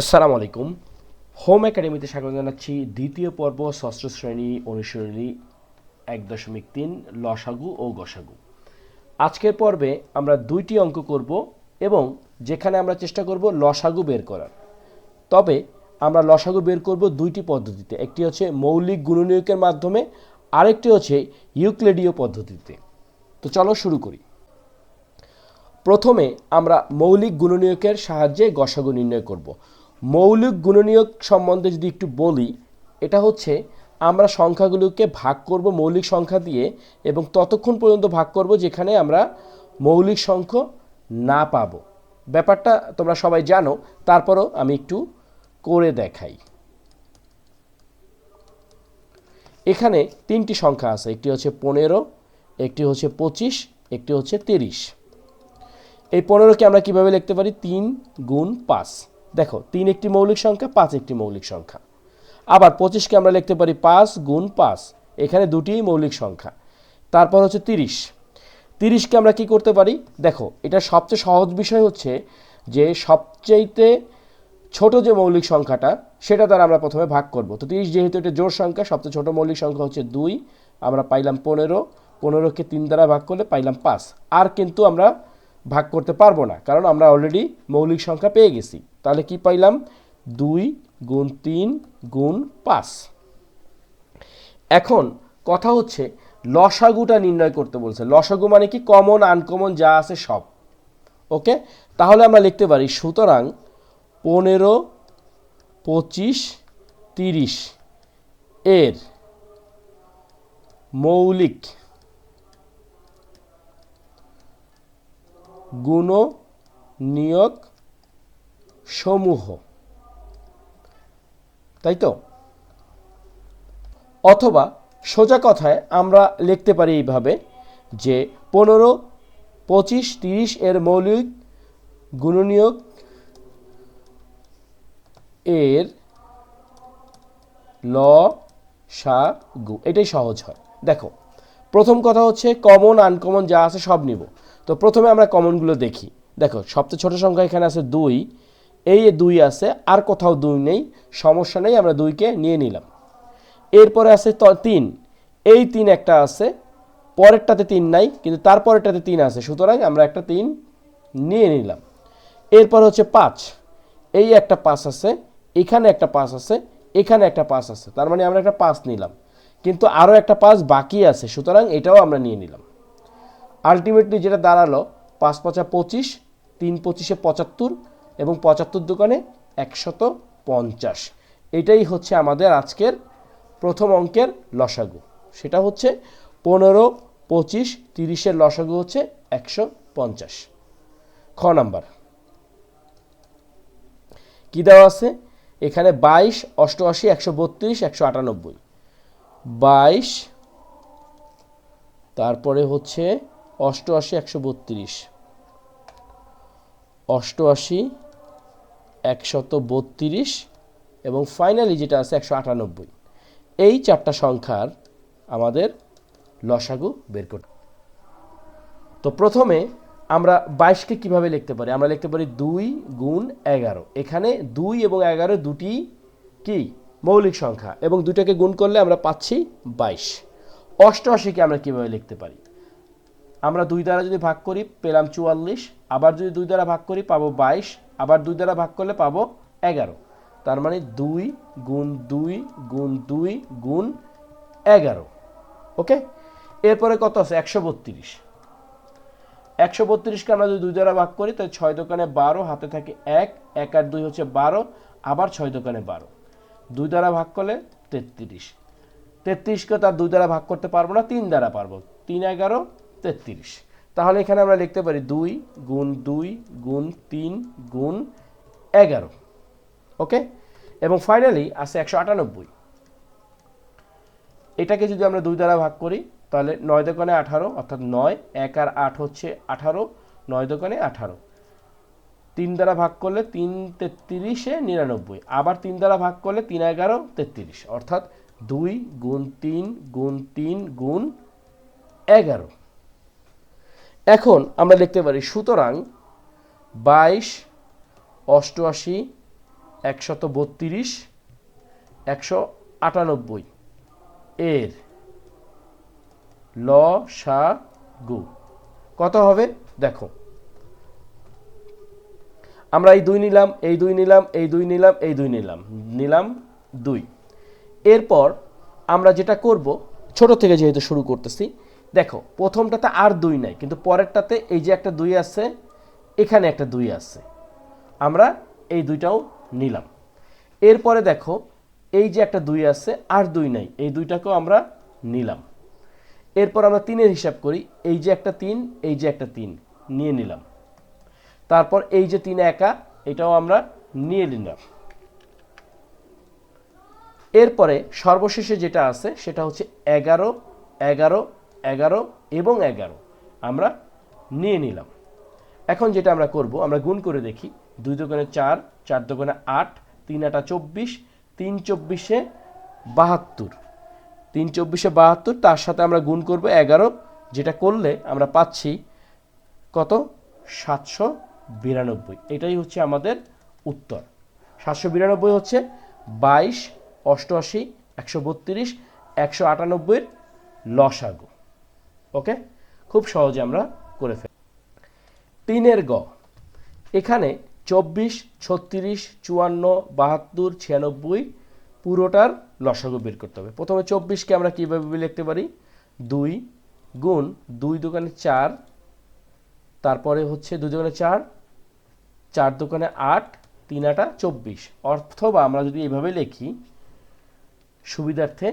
আসসালামু আলাইকুম। হোম একাডেমিতে স্বাগত জানাচ্ছি দ্বিতীয় পর্ব, ষষ্ঠ শ্রেণি, অনুশীলনী এক দশমিক তিন, লসাগু ও গসাগু। আজকের পর্বে আমরা দুইটি অঙ্ক করব এবং যেখানে আমরা চেষ্টা করব লসাগু বের করার। তবে আমরা লসাগু বের করব দুইটি পদ্ধতিতে, একটি হচ্ছে মৌলিক গুণনীয়কের মাধ্যমে, আরেকটি হচ্ছে ইউক্লেডীয় পদ্ধতিতে। তো চলো শুরু করি। প্রথমে আমরা মৌলিক গুণনীয়কের সাহায্যে গসাগু নির্ণয় করব। মৌলিক গুণনীয়ক সম্বন্ধে যদি একটু বলি, এটা হচ্ছে আমরা সংখ্যাগুলোকে ভাগ করব মৌলিক সংখ্যা দিয়ে এবং ততক্ষণ পর্যন্ত ভাগ করব যেখানে আমরা মৌলিক সংখ্যা না পাবো। ব্যাপারটা তোমরা সবাই জানো, তারপরও আমি একটু করে দেখাই। এখানে তিনটি সংখ্যা আছে, একটি হচ্ছে পনেরো, একটি হচ্ছে পঁচিশ, একটি হচ্ছে তিরিশ। এই পনেরোকে আমরা কীভাবে লিখতে পারি? তিন গুণ পাঁচ। দেখো, তিন একটি মৌলিক সংখ্যা, পাঁচ একটি মৌলিক সংখ্যা। আবার পঁচিশকে আমরা লিখতে পারি পাঁচ গুণ পাঁচ, এখানে দুটিই মৌলিক সংখ্যা। তারপর হচ্ছে তিরিশ। তিরিশকে আমরা কি করতে পারি? দেখো, এটা সবচেয়ে সহজ বিষয় হচ্ছে যে সবচেয়েতে ছোট যে মৌলিক সংখ্যাটা, সেটা দ্বারা আমরা প্রথমে ভাগ করব। তো তিরিশ যেহেতু এটা জোর সংখ্যা, সবচেয়ে ছোট মৌলিক সংখ্যা হচ্ছে দুই, আমরা পাইলাম পনেরো, পনেরোকে তিন দ্বারা ভাগ করলে পাইলাম পাঁচ। আর কিন্তু আমরা ভাগ করতে পারব না, কারণ আমরা অলরেডি মৌলিক সংখ্যা পেয়ে গেছি। তাহলে কি পাইলাম? দুই গুণ তিন গুণ পাঁচ। এখন কথা হচ্ছে, লসাগুটা নির্ণয় করতে বলছে। লসাগু মানে কি? কমন, আনকমন, যা আছে সব। ওকে? তাহলে আমরা লিখতে পারি, সুতরাং পনেরো, পঁচিশ, তিরিশ এর মৌলিক গুণ নিয়োগ সমূহ। তাই তো? অথবা সোজা কথায় আমরা লিখতে পারি এইভাবে যে পনেরো, পঁচিশ, তিরিশ এর মৌলিক গুণনীয়ক এর ল, সা, গু, এটাই সহজ হয়। দেখো, প্রথম কথা হচ্ছে কমন আনকমন যা আছে সব নিব। তো প্রথমে আমরা কমনগুলো দেখি। দেখো, সবচেয়ে ছোট সংখ্যা এখানে আছে দুই এই দুই আছে, আর কোথাও দুই নেই, সমস্যা নেই, আমরা দুইকে নিয়ে নিলাম। এরপরে আছে তিন। এই তিন একটা আছে, পরেরটাতে তিন নাই, কিন্তু তারপরেরটাতে তিন আছে, সুতরাং আমরা একটা তিন নিয়ে নিলাম। এরপর হচ্ছে পাঁচ। এই একটা পাঁচ আছে, এখানে একটা পাঁচ আছে, এখানে একটা পাঁচ আছে, তার মানে আমরা একটা পাঁচ নিলাম। কিন্তু আরও একটা পাঁচ বাকি আছে, সুতরাং এটাও আমরা নিয়ে নিলাম। আলটিমেটলি যেটা দাঁড়াল, পাঁচ পাঁচা পঁচিশ, তিন পঁচিশে পঁচাত্তর এবং পঁচাত্তর দোকানে একশত পঞ্চাশ। এটাই হচ্ছে আমাদের আজকের প্রথম অঙ্কের লসাগু। সেটা হচ্ছে পনেরো, পঁচিশ, তিরিশের লসাগু হচ্ছে একশো পঞ্চাশ। খ নাম্বার। কি দেওয়া আছে? এখানে বাইশ, অষ্টআশি, একশো বত্রিশ, একশো আটানব্বই। বাইশ, তারপরে হচ্ছে অষ্টআশি, একশো বত্রিশ। অষ্টআশি একশত বত্রিশ এবং ফাইনালি যেটা আছে একশো আটানব্বই। এই চারটা সংখ্যার আমাদের লসাগু বের করতে তো প্রথমে আমরা বাইশকে কীভাবে লিখতে পারি? আমরা লিখতে পারি দুই গুণ এগারো। এখানে দুই এবং এগারো দুটি কি? মৌলিক সংখ্যা। এবং দুটাকে গুণ করলে আমরা পাচ্ছি বাইশ। অষ্টআশিকে আমরা কীভাবে লিখতে পারি? আমরা দুই দ্বারা যদি ভাগ করি, পেলাম চুয়াল্লিশ, আবার যদি দুই দ্বারা ভাগ করি, পাবো বাইশ, আবার দুই দ্বারা ভাগ করলে পাবো এগারো। তার মানে দুই গুণ দুই গুণ দুই গুণ এগারো। ওকে? এরপরে কত আছে? একশো বত্রিশ। একশো বত্রিশকে আমরা যদি দুই দ্বারা ভাগ করি, তাহলে ছয় দোকানে বারো, হাতে থাকে এক এক আর দুই হচ্ছে বারো, আবার ছয় দোকানে বারো। দুই দ্বারা ভাগ করলে তেত্রিশ। তেত্রিশকে তার দুই দ্বারা ভাগ করতে পারব না, তিন দ্বারা পারব। তিন এগারো তেত্রিশ। তাহলে এখানে আমরা লিখতে পারি দুই গুণ দুই গুণ তিন গুণ এগারো। ওকে? এবং ফাইনালি আছে একশো আটানব্বই। এটাকে যদি আমরা দুই দ্বারা ভাগ করি, তাহলে নয় দোকানে আঠারো, অর্থাৎ নয়, এক আর আট হচ্ছে আঠারো, নয় দোকানে আঠারো। তিন দ্বারা ভাগ করলে তিন তেত্রিশে নিরানব্বই। আবার তিন দ্বারা ভাগ করলে তিন এগারো, তেত্রিশ। অর্থাৎ দুই গুণ তিন গুণ তিন গুণ এগারো। এখন আমরা লিখতে পারি, সুতরাং বাইশ, অষ্টআশি একশত বত্রিশ একশো আটানব্বই এর ল, সা, গু। কত হবে? দেখো। আমরা এই দুই নিলাম, এই দুই নিলাম, এই দুই নিলাম, এই দুই নিলাম। নিলাম দুই। এরপর আমরা যেটা করব, ছোট থেকে যেহেতু শুরু করতেছি দেখো, প্রথমটাতে আর দুই নাই, কিন্তু পরেরটাতে এই যে একটা দুই আছে, এখানে একটা দুই আছে। আমরা এই দুইটাও নিলাম। এরপরে দেখো, এই যে একটা দুই আছে, আর দুই নাই, এই দুইটাকেও আমরা নিলাম। এরপর আমরা তিনের হিসাব করি, এই যে একটা তিন, এই যে একটা তিন, নিয়ে নিলাম। তারপর এই যে তিন একা, এটাও আমরা নিয়ে নিলাম। এরপরে সর্বশেষে যেটা আছে, সেটা হচ্ছে এগারো এগারো এগারো এবং এগারো। আমরা নিয়ে নিলাম। এখন যেটা আমরা করব, আমরা গুণ করে দেখি। দুই দোকানে চার চার দোকানে আট, তিন আটা চব্বিশ, তিন চব্বিশে বাহাত্তর। তিন চব্বিশে বাহাত্তর, তার সাথে আমরা গুণ করব এগারো, যেটা করলে আমরা পাচ্ছি কত? সাতশো বিরানব্বই। এটাই হচ্ছে আমাদের উত্তর। সাতশো বিরানব্বই হচ্ছে বাইশ, অষ্টআশি, একশো বত্রিশ, একশো আটানব্বইয়ের লসাগু। ওকে? খুব সহজে আমরা করে ফেলি। তিনের গ। এখানে চব্বিশ, ছত্রিশ, চুয়ান্ন, বাহাত্তর, ছিয়ানব্বই পুরোটার লসাগু বের করতে হবে। প্রথমে চব্বিশকে আমরা কীভাবে লিখতে পারি? দুই গুণ দুই দোকানে চার, তারপরে হচ্ছে দুই দোকানে চার চার দোকানে আট, তিন আটা চব্বিশ। অথবা আমরা যদি এইভাবে লিখি, সুবিধার্থে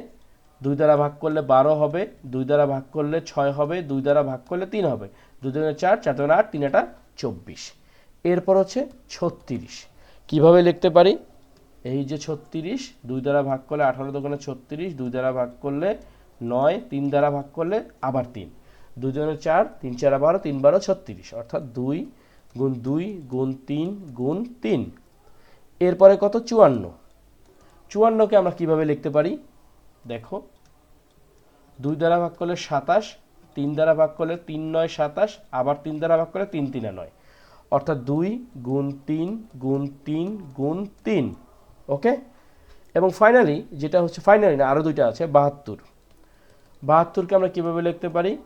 দুই দ্বারা ভাগ করলে বারো হবে, দুই দ্বারা ভাগ করলে ছয় হবে, দুই দ্বারা ভাগ করলে তিন হবে। দুই দোকানে চার চার দোকানে আট, তিন আটা চব্বিশ। এরপর হচ্ছে ছত্রিশ। কীভাবে লিখতে পারি? এই যে ছত্রিশ, দুই দ্বারা ভাগ করলে আঠারো দোকানে ছত্রিশ, দুই দ্বারা ভাগ করলে নয়, তিন দ্বারা ভাগ করলে আবার তিন। দুই জনের চার, তিন চার বারো, তিন বারো ছত্রিশ। অর্থাৎ দুই গুণ দুই গুণ তিন গুণ তিন। এরপরে কত? চুয়ান্ন। চুয়ান্নকে আমরা কীভাবে লিখতে পারি? দেখো, দুই দ্বারা ভাগ করলে সাতাশ, তিন দ্বারা ভাগ করলে তিন নয় সাতাশ, আবার তিন দ্বারা ভাগ করলে তিন তিনে নয়। অর্থাৎ দুই গুণ তিন গুণ তিন গুণ তিন, ওকে? এবং ফাইনালি যেটা হচ্ছে ফাইনালি না আরও দুইটা আছে, বাহাত্তর। বাহাত্তরকে আমরা কীভাবে লিখতে পারি?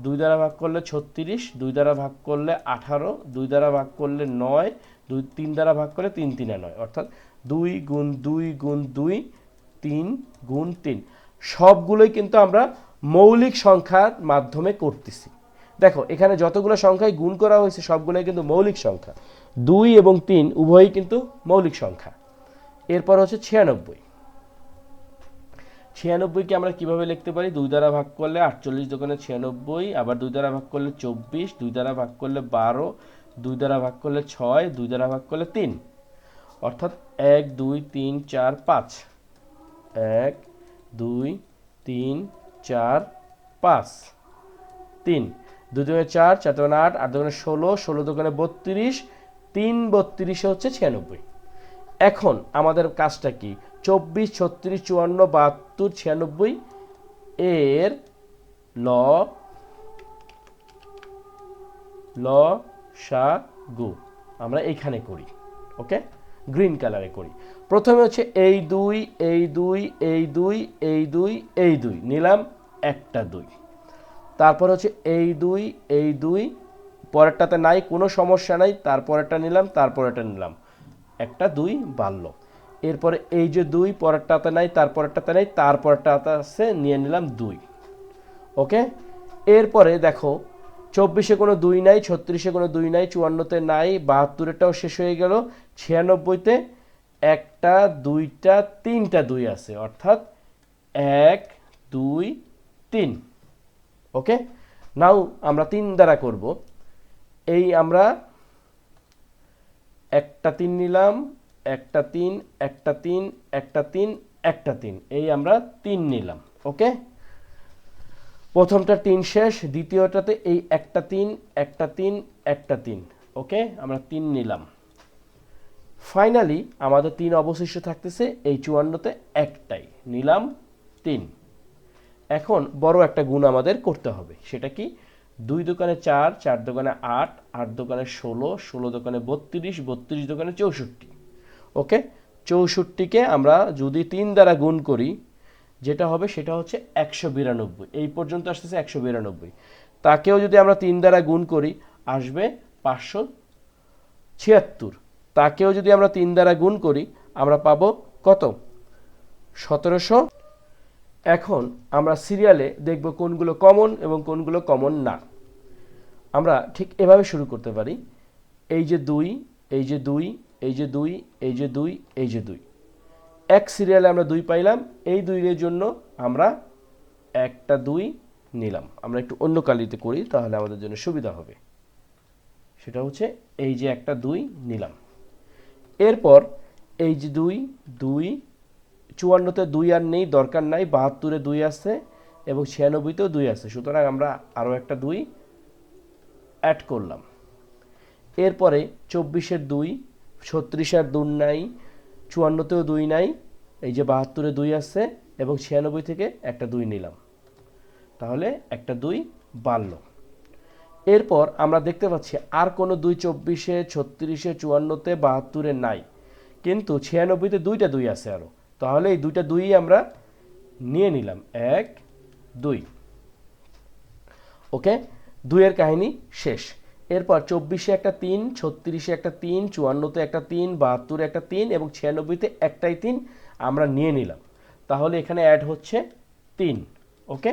দুই দ্বারা ভাগ করলে ছত্রিশ, দুই দ্বারা ভাগ করলে আঠারো, দুই দ্বারা ভাগ করলে নয়, দুই, তিন দ্বারা ভাগ করলে তিন তিনে নয়। অর্থাৎ দুই গুণ দুই গুণ দুই তিন গুণ তিন। সবগুলোই কিন্তু আমরা মৌলিক সংখ্যার মাধ্যমে করতেছি। দেখো, এখানে যতগুলো সংখ্যায় গুণ করা হয়েছে, সবগুলোই কিন্তু মৌলিক সংখ্যা। দুই এবং তিন উভয়ই কিন্তু মৌলিক সংখ্যা। এরপর হচ্ছে ছিয়ানব্বই। ছিয়ানব্বইকে আমরা কীভাবে লিখতে পারি? দুই দ্বারা ভাগ করলে আটচল্লিশ দোকানে ছিয়ানব্বই, আবার দুই দ্বারা ভাগ করলে চব্বিশ, দুই দ্বারা ভাগ করলে বারো, দুই দ্বারা ভাগ করলে ছয়, দুই দ্বারা ভাগ করলে তিন। অর্থাৎ এক, দুই, তিন, চার, পাঁচ। এক, দুই, তিন, চার, পাঁচ। তিন। দুই দোকানে চার চার দোকানে আট আট দোকানে ষোলো ষোলো দোকানে বত্রিশ, তিন বত্রিশে হচ্ছে ছিয়ানব্বই। এখন আমাদের কাজটা কি? চব্বিশ, ছত্রিশ, চুয়ান্ন, বাহাত্তর, ছিয়ানব্বই এর ল ল, সা, গু। আমরা এইখানে করি, ওকে? গ্রিন কালারে করি। প্রথমে হচ্ছে এই দুই এই দুই এই দুই এই দুই এই দুই। নিলাম একটা দুই। তারপর হচ্ছে এই দুই এই দুই। পরেরটাতে নাই, কোনো সমস্যা নাই। তারপরেরটা নিলাম তারপরেরটা নিলাম। একটা দুই বাড়ল। এরপরে এই যে দুই, পরেরটাতে নাই, তারপরেরটাতে নাই, তারপরেরটাতে আছে, নিয়ে নিলাম দুই। ওকে? এরপরে দেখো, চব্বিশে কোনো দুই নাই, ছত্রিশে কোনো দুই নাই, চুয়ান্নতে নাই, বাহাত্তরেরটাও শেষ হয়ে গেল, ছিয়ানব্বইতে একটা, দুইটা, তিনটা দুই আছে। অর্থাৎ এক, দুই, তিন। ওকে? নাও, আমরা তিন দ্বারা করব। এই আমরা একটা তিন নিলাম, একটা তিন একটা তিন একটা তিন একটা তিন। এই আমরা তিন নিলাম। ওকে? প্রথমটা তিন শেষ, দ্বিতীয়টাতে এই একটা তিন একটা তিন একটা তিন। ওকে? আমরা তিন নিলাম। ফাইনালি আমাদের তিন অবশিষ্ট থাকতেছে এই চুয়ান্নতে একটাই। নিলাম তিন। এখন বড় একটা গুণ আমাদের করতে হবে। সেটা কি? দুই দোকানে চার চার দোকানে আট আট দোকানে ষোলো ষোলো দোকানে বত্রিশ বত্রিশ দোকানে চৌষট্টি। ওকে? চৌষট্টিকে আমরা যদি তিন দ্বারা গুণ করি, যেটা হবে সেটা হচ্ছে একশো বিরানব্বই। এই পর্যন্ত আসতেছে একশো বিরানব্বই। তাকেও যদি আমরা তিন দ্বারা গুণ করি, আসবে পাঁচশো ছিয়াত্তর। তাকেও যদি আমরা তিন দ্বারা গুণ করি, আমরা পাবো কত? সতেরোশো। এখন আমরা সিরিয়ালে দেখব কোনগুলো কমন এবং কোনগুলো কমন না। আমরা ঠিক এভাবে শুরু করতে পারি। এই যে দুই, এই যে দুই, এই যে দুই, এই যে দুই, এই যে দুই। এক সিরিয়ালে আমরা দুই পাইলাম, এই দুইয়ের জন্য আমরা একটা দুই নিলাম। আমরা একটু অন্য কালিতে করি, তাহলে আমাদের জন্য সুবিধা হবে। সেটা হচ্ছে এই যে একটা দুই নিলাম। এরপর এই যে দুই দুই, চুয়ান্নতে দুই আর নেই, দরকার নাই, বাহাত্তরে দুই আছে এবং ছিয়ানব্বইতেও দুই আছে। সুতরাং আমরা আরও একটা দুই অ্যাড করলাম। এরপরে চব্বিশের দুই, ছত্রিশের দুই নাই, চুয়ান্নতেও দুই নাই, এই যে বাহাত্তরে দুই আছে এবং ছিয়ানব্বই থেকে একটা দুই নিলাম। তাহলে একটা দুই বাড়ল। এরপর আমরা দেখতে পাচ্ছি আর কোনো দুই চব্বিশে, ছত্রিশে, চুয়ান্নতে, বাহাত্তরে নাই। কিন্তু ছিয়ানব্বইতে দুইটা দুই আছে আরও তাহলে এই দুইটা দুই আমরা নিয়ে নিলাম। এক, দুই। ওকে? দুইয়ের কাহিনী শেষ। এরপর চব্বিশে একটা তিন, ছত্রিশে একটা তিন, চুয়ান্নতে একটা তিন, বাহাত্তরে একটা তিন এবং ছিয়ানব্বইতে একটাই তিন আমরা নিয়ে নিলাম। তাহলে এখানে অ্যাড হচ্ছে তিন। ওকে?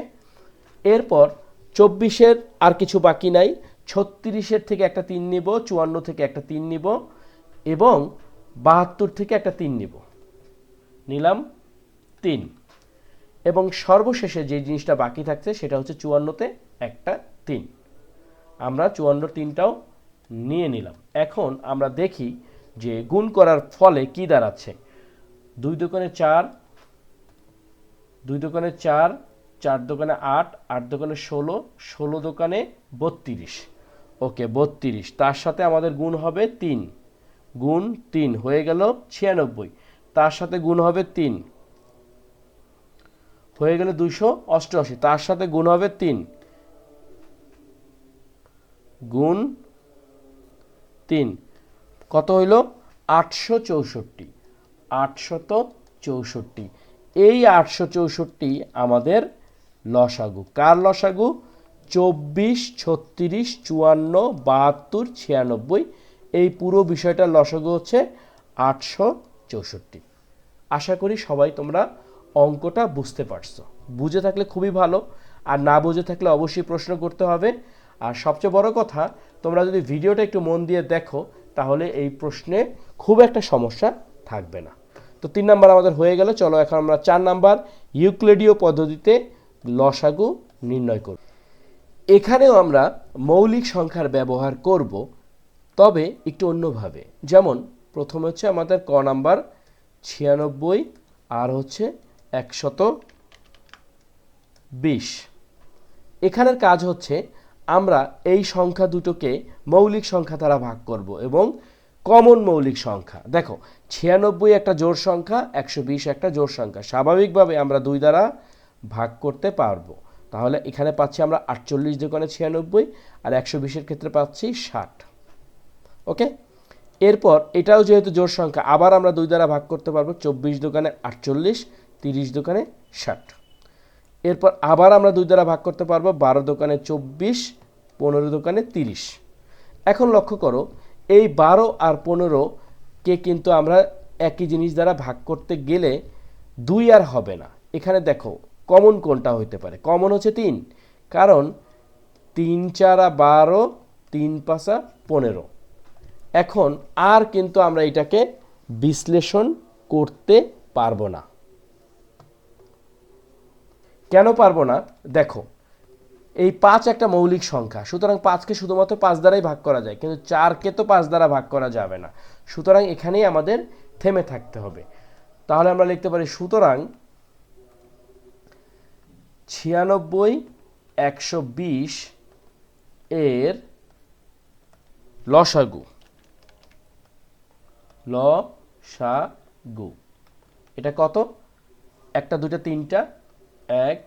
এরপর চব্বিশের আর কিছু বাকি নাই, ছত্রিশের থেকে একটা তিন নিব, চুয়ান্ন থেকে একটা তিন নিব, এবং বাহাত্তর থেকে একটা তিন নিব। নিলাম তিন। এবং সর্বশেষে যে জিনিসটা বাকি থাকছে, সেটা হচ্ছে চুয়ান্নতে একটা তিন। আমরা চুয়ান্ন তিনটাও নিয়ে নিলাম। এখন আমরা দেখি যে গুণ করার ফলে কি দাঁড়াচ্ছে। দুই দোকানে চার, দুই দোকানে চার চার দোকানে আট আট দোকানে ষোলো ষোলো দোকানে বত্রিশ। ওকে, বত্রিশ। তার সাথে আমাদের গুণ হবে তিন। গুণ তিন, হয়ে গেল ছিয়ানব্বই। তার সাথে গুণ হবে তিন। হয়ে গেল দুশো অষ্টআশি। তার সাথে গুণ হবে তিন। গুণ তিন। কত হইল? আটশো চৌষট্টি। আটশত চৌষট্টি। এই আটশো চৌষট্টি আমাদের লসাগু। কার লসাগু? চব্বিশ, ছত্রিশ, চুয়ান্ন, বাহাত্তর, ছিয়ানব্বই। এই পুরো বিষয়টার লসাগু হচ্ছে আটশো চৌষট্টি। আশা করি সবাই তোমরা অঙ্কটা বুঝতে পারছ। বুঝে থাকলে খুবই ভালো, আর না বুঝে থাকলে অবশ্যই প্রশ্ন করতে হবে। আর সবচেয়ে বড় কথা, তোমরা যদি ভিডিওটা একটু মন দিয়ে দেখো, তাহলে এই প্রশ্নে খুব একটা সমস্যা থাকবে না। তো তিন নাম্বার আমাদের হয়ে গেল। চলো এখন আমরা চার নাম্বার ইউক্লেডীয় পদ্ধতিতে লসাগু নির্ণয় করব। এখানেও আমরা মৌলিক সংখ্যার ব্যবহার করব, তবে একটু অন্যভাবে। যেমন, প্রথম হচ্ছে আমাদের ক নাম্বার, ছিয়ানব্বই, আর হচ্ছে একশত বিশ। এখানের কাজ হচ্ছে আমরা এই সংখ্যা দুটোকে মৌলিক সংখ্যা দ্বারা ভাগ করব এবং কমন মৌলিক সংখ্যা। দেখো, ছিয়ানব্বই একটা জোড় সংখ্যা, একশো বিশ একটা জোড় সংখ্যা। স্বাভাবিকভাবে আমরা দুই দ্বারা ভাগ করতে পারব। তাহলে এখানে পাচ্ছি আমরা আটচল্লিশ দোকানে ছিয়ানব্বই আর একশো বিশের ক্ষেত্রে পাচ্ছি ষাট। ওকে? এরপর এটাও যেহেতু জোর সংখ্যা, আবার আমরা দুই দ্বারা ভাগ করতে পারব চব্বিশ দোকানে আটচল্লিশ, তিরিশ দোকানে ষাট। এরপর আবার আমরা দুই দ্বারা ভাগ করতে পারব বারো দোকানে চব্বিশ, পনেরো দোকানে তিরিশ। এখন লক্ষ্য করো, এই বারো আর পনেরো কে কিন্তু আমরা একই জিনিস দ্বারা ভাগ করতে গেলে দুই আর হবে না। এখানে দেখো কমন কোনটা হইতে পারে? কমন হচ্ছে তিন। কারণ তিন চারা বারো, তিন পাঁচা পনেরো। এখন আর কিন্তু আমরা এটাকে বিশ্লেষণ করতে পারব না। কেন পারব না? দেখো, এই পাঁচ একটা মৌলিক সংখ্যা, সুতরাং পাঁচকে শুধুমাত্র পাঁচ দ্বারাই ভাগ করা যায়, কিন্তু চারকে তো পাঁচ দ্বারা ভাগ করা যাবে না। সুতরাং এখানেই আমাদের থেমে থাকতে হবে। তাহলে আমরা লিখতে পারি সুতরাং ছিয়ানব্বই, একশো বিশ এর লসাগু। গু এটা কত? একটা, দুইটা, তিনটা, এক,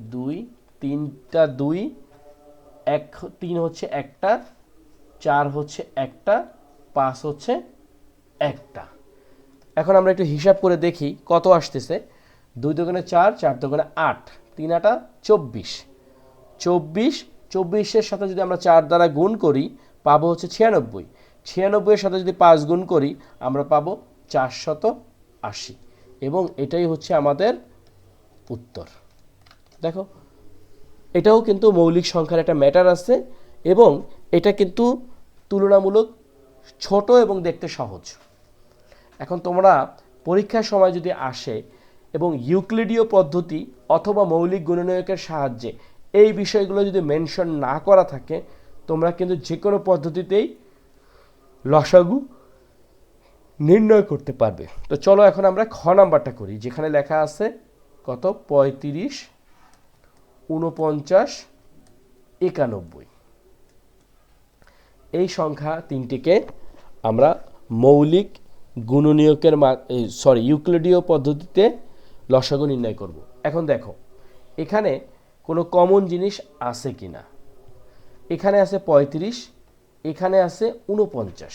দুই, তিনটা, দুই, এক, তিন হচ্ছে একটা, চার হচ্ছে একটা, পাঁচ হচ্ছে একটা। এখন আমরা একটু হিসাব করে দেখি কত আসতেছে। দুই দোকানে চার চার দোকানে আট। তিন আটা চব্বিশ। চব্বিশ, চব্বিশের সাথে যদি আমরা চার দ্বারা গুণ করি, পাবো হচ্ছে ছিয়ানব্বই। ছিয়ানব্বইয়ের সাথে যদি পাঁচ গুণ করি, আমরা পাবো চারশত আশি। এবং এটাই হচ্ছে আমাদের উত্তর। দেখো, এটাও কিন্তু মৌলিক সংখ্যার একটা ম্যাটার আছে এবং এটা কিন্তু তুলনামূলক ছোট এবং দেখতে সহজ। এখন তোমরা পরীক্ষার সময় যদি আসে এবং ইউক্লিডীয় পদ্ধতি অথবা মৌলিক গুণনীয়কের সাহায্যে এই বিষয়গুলো যদি মেনশন না করা থাকে, তোমরা কিন্তু যে কোনো পদ্ধতিতেই লসাগু নির্ণয় করতে পারবে। তো চলো এখন আমরা খ নাম্বারটা করি, যেখানে লেখা আছে কত? পঁয়ত্রিশ উনপঞ্চাশ একানব্বই। এই সংখ্যা তিনটিকে আমরা মৌলিক গুণনীয়কের সরি ইউক্লিডীয় পদ্ধতিতে লসাগু নির্ণয় করব। এখন দেখো, এখানে কোনো কমন জিনিস আছে কি না এখানে আছে পঁয়ত্রিশ, এখানে আছে উনপঞ্চাশ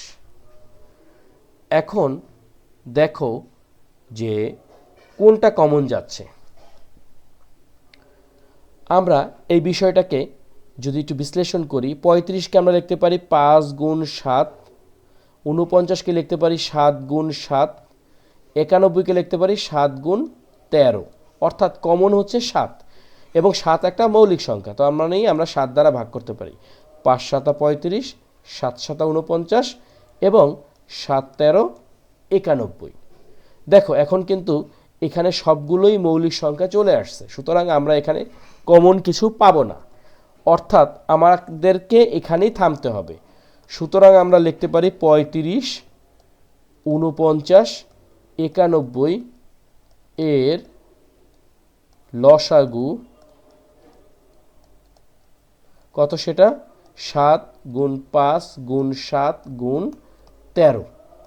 এখন দেখো যে কোনটা কমন যাচ্ছে। আমরা এই বিষয়টাকে যদি একটু বিশ্লেষণ করি, পঁয়ত্রিশকে আমরা লিখতে পারি পাঁচ গুণ সাত উনপঞ্চাশকে লিখতে পারি সাত গুণ সাত, একানব্বইকে লিখতে পারি সাত গুণ তেরো, অর্থাৎ কমন হচ্ছে সাত। এবং সাত একটা মৌলিক সংখ্যা, তো আমরা নেই, আমরা সাত দ্বারা ভাগ করতে পারি। পাঁচ সাতা পঁয়ত্রিশ, সাত সাতা উনপঞ্চাশ এবং সাত তেরো একানব্বই। দেখো, এখন কিন্তু এখানে সবগুলোই মৌলিক সংখ্যা চলে আসছে, সুতরাং আমরা এখানে কমন কিছু পাবো না। অর্থাৎ আমাদেরকে এখানেই থামতে হবে। সুতরাং আমরা লিখতে পারি পঁয়ত্রিশ উনপঞ্চাশ একানব্বই এর লসাগু কত সেটা? সাত গুণ পাঁচ গুণ সাত গুণ তেরো।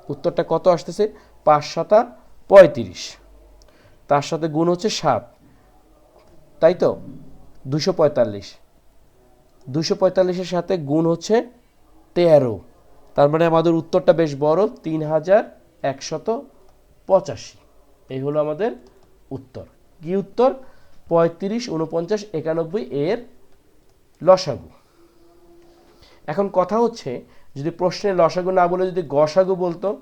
উত্তরটা কত আসতেছে? পাঁচ সাতা পঁয়ত্রিশ। তার সাথে গুণ হচ্ছে সাত। তাই তো? দুশো পঁয়তাল্লিশ। দুশো পঁয়তাল্লিশের সাথে গুণ হচ্ছে তেরো। তার মানে আমাদের উত্তরটা বেশ বড়, তিন হাজার একশত পঁচাশি। এই হলো আমাদের উত্তর। কি উত্তর? পঁয়ত্রিশ, উনপঞ্চাশ, একানব্বই এর লসাগু। এখন কথা হচ্ছে, যদি প্রশ্নে লসাগু না বলে যদি গসাগু বলতো,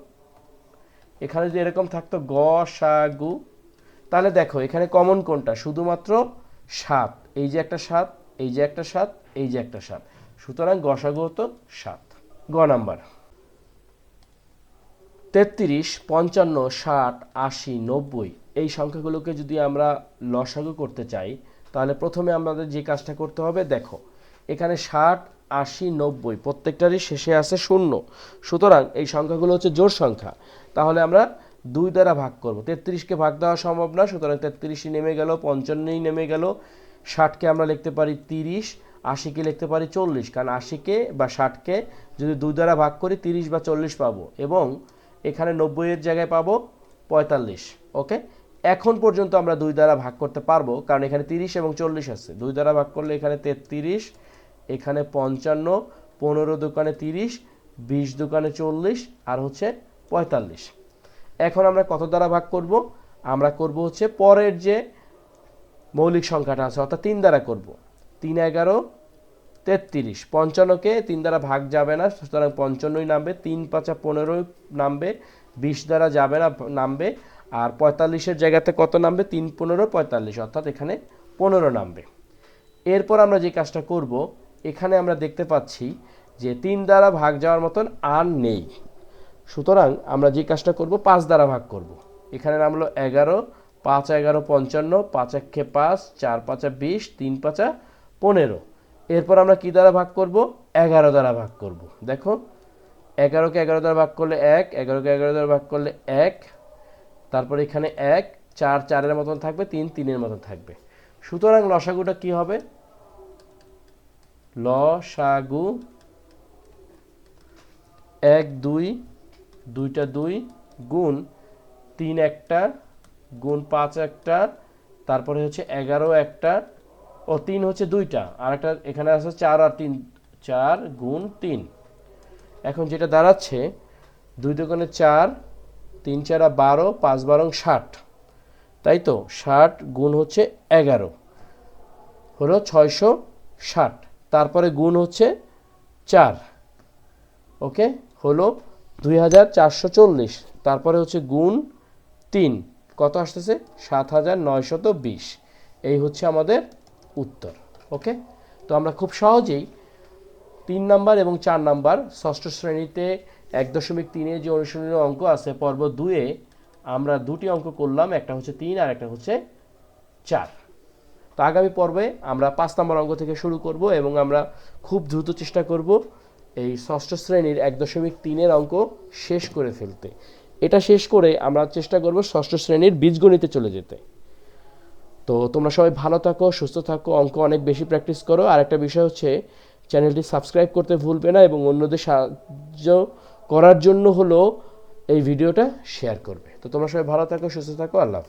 এখানে যদি এরকম থাকতো গসাগু, তাহলে দেখো, এখানে কমন কোনটা? শুধুমাত্র সাত। এই যে একটা সাত, এই যে একটা সাত, এই যে একটা সাত। সুতরাং গসাগু হতো সাত। গ নাম্বার। তেত্রিশ, পঞ্চান্ন, ষাট, আশি, নব্বই এই সংখ্যাগুলোকে যদি আমরা লসাগু করতে চাই, তাহলে প্রথমে আমাদের যে কাজটা করতে হবে, দেখো, এখানে ষাট, আশি, নব্বই প্রত্যেকটারই শেষে আছে শূন্য। সুতরাং এই সংখ্যাগুলো হচ্ছে জোর সংখ্যা। তাহলে আমরা দুই দ্বারা ভাগ করব। তেত্রিশকে ভাগ দেওয়া সম্ভব না, সুতরাং তেত্রিশই নেমে গেল, পঞ্চান্নই নেমে গেল। ষাটকে আমরা লিখতে পারি তিরিশ, আশিকে লিখতে পারি চল্লিশ। কারণ আশিকে বা ষাটকে যদি দুই দ্বারা ভাগ করি, তিরিশ বা চল্লিশ পাবো। এবং এখানে নব্বইয়ের জায়গায় পাবো পঁয়তাল্লিশ, ওকে? এখন পর্যন্ত আমরা দুই দ্বারা ভাগ করতে পারব, কারণ এখানে তিরিশ এবং চল্লিশ আছে। দুই দ্বারা ভাগ করলে এখানে তেত্রিশ, এখানে পঞ্চান্ন, পনেরো দোকানে তিরিশ, বিশ দোকানে চল্লিশ, আর হচ্ছে পঁয়তাল্লিশ। এখন আমরা কত দ্বারা ভাগ করব? আমরা করব হচ্ছে পরের যে মৌলিক সংখ্যাটা আছে, অর্থাৎ তিন দ্বারা করব। তিন এগারো তেত্রিশ। পঞ্চান্নকে তিন দ্বারা ভাগ যাবে না, সুতরাং পঞ্চান্নই নামবে, তিন পাঁচা পনেরোই নামবে, বিশ দ্বারা যাবে না, নামবে, আর পঁয়তাল্লিশের জায়গাতে কত নামবে? তিন পনেরো, পঁয়তাল্লিশ, অর্থাৎ এখানে পনেরো নামবে। এরপর আমরা যে কাজটা করব, এখানে আমরা দেখতে পাচ্ছি যে তিন দ্বারা ভাগ যাওয়ার মতন আর নেই। সুতরাং আমরা যে কাজটা করব, পাঁচ দ্বারা ভাগ করব। এখানে নামলো এগারো, পাঁচ এগারো পঞ্চান্ন, পাঁচ একে পাঁচ, চার পাঁচা বিশ, তিন পাঁচা পনেরো। এরপর আমরা কি দ্বারা ভাগ করব? এগারো দ্বারা ভাগ করব। দেখো, এগারোকে এগারো দ্বারা ভাগ করলে এক, এগারোকে এগারো দ্বারা ভাগ করলে এক, তারপর এখানে এক, চার, চারের মতন থাকবে, তিন, তিনের মতন থাকবে। সুতরাং লসাগুটা কি হবে? লসাগু এক, দুই, দুইটা দুই, গুণ তিন একটা, গুণ পাঁচ একটা, তারপরে হচ্ছে এগারো একটা ও তিন হচ্ছে দুইটা আর একটা এখানে আছে চার আর তিন, চার গুণ তিন। এখন যেটা দাঁড়াচ্ছে, দুই দোকানে চার, তিন চারা বারো, পাঁচ বারং ষাট। তাই তো, ষাট গুণ হচ্ছে এগারো, হলো ছয়শো ষাট। তারপরে গুণ হচ্ছে চার, ওকে, হলো দুই হাজার চারশো চল্লিশ। তারপরে হচ্ছে গুণ তিন, কত আসতেছে? সাত হাজার নয়শত বিশ। এই হচ্ছে আমাদের উত্তর, ওকে? তো আমরা খুব সহজেই তিন নাম্বার এবং চার নাম্বার ষষ্ঠ শ্রেণীতে এক দশমিক তিনে যে অনুশীলনীয় অঙ্ক আছে, পর্ব দুয়ে আমরা দুটি অঙ্ক করলাম, একটা হচ্ছে তিন আর একটা হচ্ছে চার। তো আগামী পর্বে আমরা পাঁচ নম্বর অঙ্ক থেকে শুরু করব এবং আমরা খুব দ্রুত চেষ্টা করব এই ষষ্ঠ শ্রেণির এক দশমিক তিনের অঙ্ক শেষ করে ফেলতে। এটা শেষ করে আমরা চেষ্টা করব ষষ্ঠ শ্রেণির বীজগণিতে চলে যেতে। তো তোমরা সবাই ভালো থাকো, সুস্থ থাকো, অঙ্ক অনেক বেশি প্র্যাকটিস করো আর একটা বিষয় হচ্ছে চ্যানেলটি সাবস্ক্রাইব করতে ভুলবে না এবং অন্যদের সাহায্য করার জন্য হলো এই ভিডিওটা শেয়ার করবে তো তোমরা সবাই ভালো থাকো, সুস্থ থাকো, আল্লাহ।